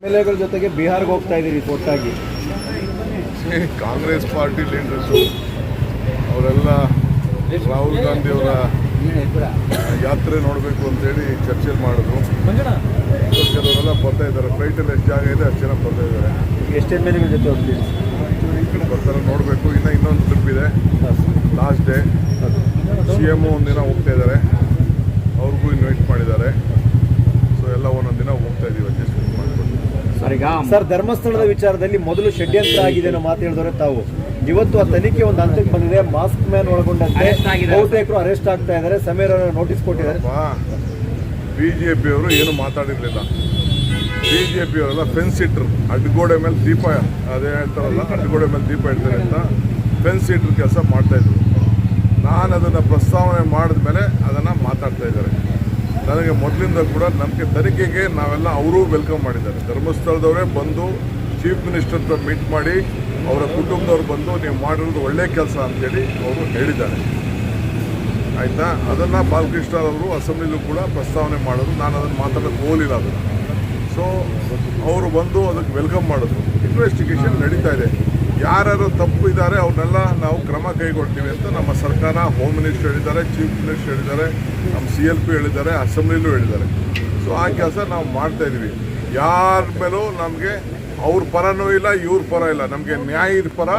ಎಮ್ಎಲ್ಎಗಳ ಜೊತೆಗೆ ಬಿಹಾರ್ಗೆ ಹೋಗ್ತಾ ಇದ್ದೀರಿ ಒಟ್ಟಾಗಿ? ಕಾಂಗ್ರೆಸ್ ಪಾರ್ಟಿ ಲೀಡರ್ಸು ಅವರೆಲ್ಲ ರಾಹುಲ್ ಗಾಂಧಿ ಅವರ ಯಾತ್ರೆ ನೋಡಬೇಕು ಅಂತೇಳಿ ಚರ್ಚೆ ಮಾಡಿದ್ರು. ಕೆಲವರೆಲ್ಲ ಬರ್ತಾ ಇದ್ದಾರೆ. ಫ್ಲೈಟಲ್ಲಿ ಎಷ್ಟು ಜಾಗ ಇದೆ ಅಷ್ಟು ಜನ ಬರ್ತಾ ಇದ್ದಾರೆ. ಎಷ್ಟೇ ಎಮ್ಎಲ್ಎಗಳ ಜೊತೆ ಹೋಗ್ತೀರಿ? ಬರ್ತಾರೆ ನೋಡಬೇಕು. ಇನ್ನು ಇನ್ನೊಂದು ಟ್ರಿಪ್ ಇದೆ. ಲಾಸ್ಟ್ ಡೇ ಸಿ ಎಂ ಒಂದಿನ ಹೋಗ್ತಾ ಇದ್ದಾರೆ. ಅವ್ರಿಗೂ ಇನ್ವೈಟ್ ಮಾಡಿದ್ದಾರೆ ಸೊ ಎಲ್ಲ ಒಂದೊಂದು ದಿನ ಹೋಗ್ತಾ ಇದೀವಿ ಅಡ್ಜಸ್ಟ್ಮೆಂಟ್ ಮಾಡ್ಕೊಂಡು ಸರ್ ಈಗ ಸರ್ ಧರ್ಮಸ್ಥಳದ ವಿಚಾರದಲ್ಲಿ ಮೊದಲು ಷಡ್ಯಂತ್ರ ಆಗಿದೆ ಅನ್ನೋ ಮಾತು ಹೇಳಿದ್ರೆ ತಾವು. ಇವತ್ತು ಆ ತನಿಖೆ ಒಂದು ಹಂತಕ್ಕೆ ಬಂದಿದೆ. ಮಾಸ್ಕ್ ಮ್ಯಾನ್ ಒಳಗೊಂಡಂತೆ ಬಹುತೇಕರು ಅರೆಸ್ಟ್ ಆಗ್ತಾ ಇದ್ದಾರೆ. ಸಮೀರ್ ನೋಟಿಸ್ ಕೊಟ್ಟಿದ್ದಾರೆ. ಬಿ ಜೆ ಪಿಯವರು ಏನು ಮಾತಾಡಿರಲಿಲ್ಲ. ಬಿ ಜೆ ಪಿಯವರೆಲ್ಲ ಫೆನ್ಸ್ ಇಟ್ರು ಅಡ್ಗೋಡೆ ಮೇಲೆ ದೀಪ ಅದೇ ಹೇಳ್ತಾರಲ್ಲ ಅಡ್ಗೋಡೆ ಮೇಲೆ ದೀಪ ಇಡ್ತಾರೆ ಅಂತ ಫೆನ್ಸ್ ಇಟ್ರು ಕೆಲಸ ಮಾಡ್ತಾಯಿದ್ರು ನಾನು ಅದನ್ನು ಪ್ರಸ್ತಾವನೆ ಮಾಡಿದ ಮೇಲೆ ಅದನ್ನು ಮಾತಾಡ್ತಾ ಇದ್ದಾರೆ. ನನಗೆ ಮೊದಲಿಂದ ಕೂಡ ನಮಗೆ ತನಿಖೆಗೆ ನಾವೆಲ್ಲ ಅವರೂ ವೆಲ್ಕಮ್ ಮಾಡಿದ್ದಾರೆ. ಧರ್ಮಸ್ಥಳದವರೇ ಬಂದು ಚೀಫ್ ಮಿನಿಸ್ಟರ್ ಹತ್ರ ಮೀಟ್ ಮಾಡಿ ಅವರ ಕುಟುಂಬದವ್ರು ಬಂದು ನೀವು ಮಾಡಿರೋದು ಒಳ್ಳೆ ಕೆಲಸ ಅಂತೇಳಿ ಅವರು ಹೇಳಿದ್ದಾರೆ. ಆಯಿತಾ? ಅದನ್ನು ಬಾಲಕೃಷ್ಣ ಅವರು ಅಸೆಂಬ್ಲಿಲೂ ಕೂಡ ಪ್ರಸ್ತಾವನೆ ಮಾಡೋದು ನಾನು ಅದನ್ನು ಮಾತಾಡೋಕ್ಕೆ ಹೋಗಲಿಲ್ಲ ಅದನ್ನು. ಸೊ ಅವರು ಬಂದು ಅದಕ್ಕೆ ವೆಲ್ಕಮ್ ಮಾಡಿದ್ರು. ಇನ್ವೆಸ್ಟಿಗೇಷನ್ ನಡೀತಾ ಇದೆ. ಯಾರ್ಯಾರು ತಪ್ಪು ಇದ್ದಾರೆ ಅವ್ರನ್ನೆಲ್ಲ ನಾವು ಕ್ರಮ ಕೈಗೊಳ್ತೀವಿ ಅಂತ ನಮ್ಮ ಸರ್ಕಾರ ಹೋಮ್ ಮಿನಿಸ್ಟರ್ ಹೇಳಿದ್ದಾರೆ ಚೀಫ್ ಮಿನಿಸ್ಟರ್ ಹೇಳಿದ್ದಾರೆ ನಮ್ಮ ಸಿ ಎಲ್ ಪಿ ಹೇಳಿದ್ದಾರೆ ಅಸೆಂಬ್ಲಿಲೂ ಹೇಳಿದ್ದಾರೆ. ಸೊ ಆ ಕೆಲಸ ನಾವು ಮಾಡ್ತಾ ಇದ್ದೀವಿ ಯಾರ ಮೇಲೂ ನಮಗೆ ಅವ್ರ ಪರನೂ ಇಲ್ಲ ಇವ್ರ ಪರ ಇಲ್ಲ. ನಮಗೆ ನ್ಯಾಯದ ಪರ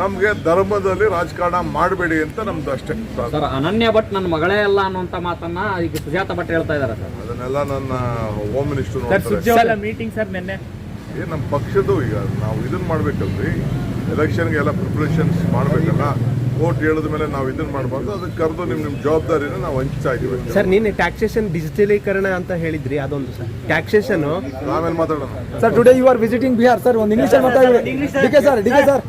ನಮಗೆ ಧರ್ಮದಲ್ಲಿ ರಾಜಕಾರಣ ಮಾಡಬೇಡಿ ಅಂತ ನಮ್ದು ಅಷ್ಟೇ ಸರ್ ಅನನ್ಯ ಭಟ್ ನನ್ನ ಮಗಳೇ ಅಲ್ಲ ಅನ್ನುವಂತ ಮಾತನ್ನ ಈಗ ಸುಜಾತ ಭಟ್ ಹೇಳ್ತಾ ಇದ್ದಾರೆ ಸರ್. ಅದನ್ನೆಲ್ಲ ನನ್ನ ಹೋಮ್ ಮಿನಿಸ್ಟರ್ ಮೀಟಿಂಗ್ ಸರ್ ನಿನ್ನೆ. ಏ ನಮ್ಮ ಪಕ್ಷದ್ದು ಈಗ ನಾವು ಇದನ್ನ ಮಾಡ್ಬೇಕಲ್ರಿ. ಎಲೆಕ್ಷನ್ಗೆ ಎಲ್ಲ ಪ್ರಿಪ್ರೇಷನ್ಸ್ ಮಾಡಬೇಕಲ್ಲ ವೋಟ್ ಹೇಳಿದ ಮೇಲೆ ನಾವು ಇದನ್ನ ಮಾಡಬಾರ್ದು ಅದಕ್ಕೆ ಕರೆದು ನಿಮ್ಮ ನಿಮ್ಮ ಜವಾಬ್ದಾರಿನ ನಾವು ಹಂಚ್ತಾ ಇದೀವಿ ಸರ್ ನಿನ್ನೆ ಟ್ಯಾಕ್ಸೇಷನ್ ಡಿಜಿಟಲೀಕರಣ ಅಂತ ಹೇಳಿದ್ರಿ ಅದೊಂದು ಸರ್ ಟ್ಯಾಕ್ಸೇಷನ್ ಆಮೇಲೆ ಮಾತಾಡೋಣ sir today you are visiting Bihar sir ಒಂದು ಇಂಗ್ಲಿಷ್ ಮಾತಾಡಿ D K sir D K sir